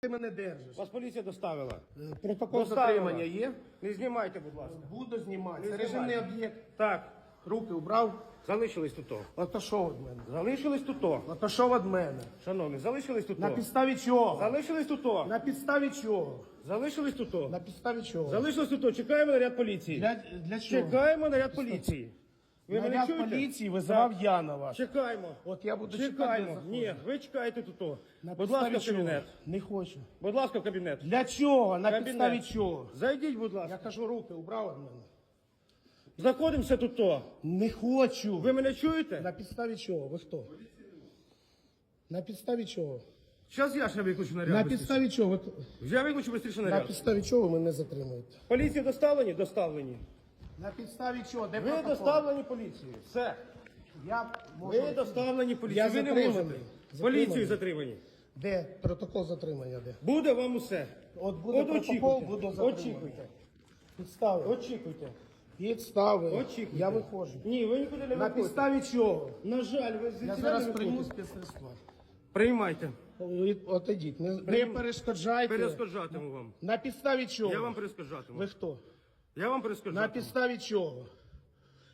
Ти мене держиш. Вас поліція доставила. Е, Протокол Доставила. затримання є? Не знімайте, будь ласка. Буду знімати. Це режимний об'єкт. Так, Руки убрав. залишились тут. то. Отошов від мене. Залишились тут. то. Отошов від мене. Шановні, залишились тут. На то. підставі чого? Залишились тут. то. На підставі чого? Залишились тут. то. На підставі чого? Залишились тут. то. Чекаємо наряд поліції. Для, для чого? Чекаємо наряд поліції. Ви мене Наряд чуєте? поліції визивав Так. я на вас. Чекаємо. От я буду чекати. Чекаємо. Ні, ви чекаєте тут. На Будь ласка, в кабінет. Не хочу. Будь ласка, в кабінет. Для чого? На Кабінет. підставі чого? Зайдіть, будь ласка. Я кажу, руки убрав від мене. Знаходимося тут. то. Не хочу. Ви мене чуєте? На підставі чого? Ви хто? На підставі чого? Зараз я ще виключу наряд. На быстріше. підставі чого? Ви... Я виключу швидше На наряд. підставі чого ви мене затримуєте? Поліції доставлені? Доставлені. На підставі чого? Де Ви протокол? доставлені поліцією. Все. Я можу... Ви доставлені поліцією. Я Ви не затриманий. можете. Затриманий. Поліцією затримані. Де протокол затримання? Де? Буде вам усе. От буде От протокол, очікуйте. буду затриманий. Очікуйте. Підстави. Очікуйте. Підстави. Очікуйте. Я виходжу. Ні, ви нікуди не На виходите. підставі чого? На жаль, ви Я звідси зараз не прийму виходите. Приймайте. Ви Отойдіть, не, не Прийм- перешкоджайте. Перескажатиму вам. На підставі чого? Я вам перескажатиму. Ви хто? Я вам На підставі чого?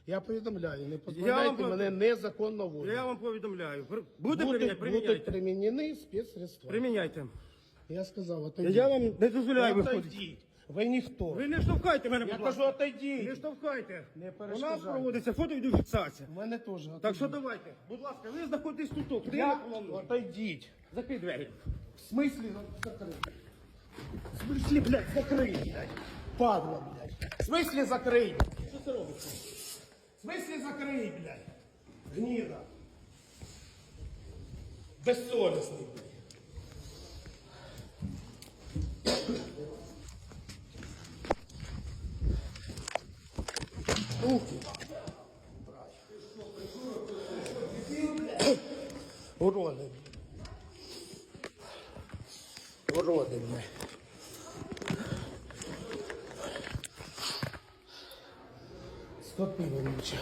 Я повідомляю, не позбавляйте вам- мене незаконно волі. Я вам повідомляю. Пр- Буде Будуть, приміняти? будуть Приміняйте. примінені спецсредства. Приміняйте. Я сказав, отойдіть. Я вам не дозволяю виходити. Отойдіть. Ви ніхто. Ви не штовхайте мене, Я будь кажу, ласка. отойдіть. Не штовхайте. Не У нас проводиться фото-відеофіксація. У мене теж. Так що давайте, будь ласка, ви знаходитесь тут. Куди Я... Отойдіть. Закрий двері. В смислі закрий? В смислі, блядь, закрий, блядь. Падла, блядь. В смислі закрий? Що це робиться? В смислі закрий, блядь. Гніда. Безсовісний, блядь. Руки. Уроди. Уроди, блядь. 100 півночі.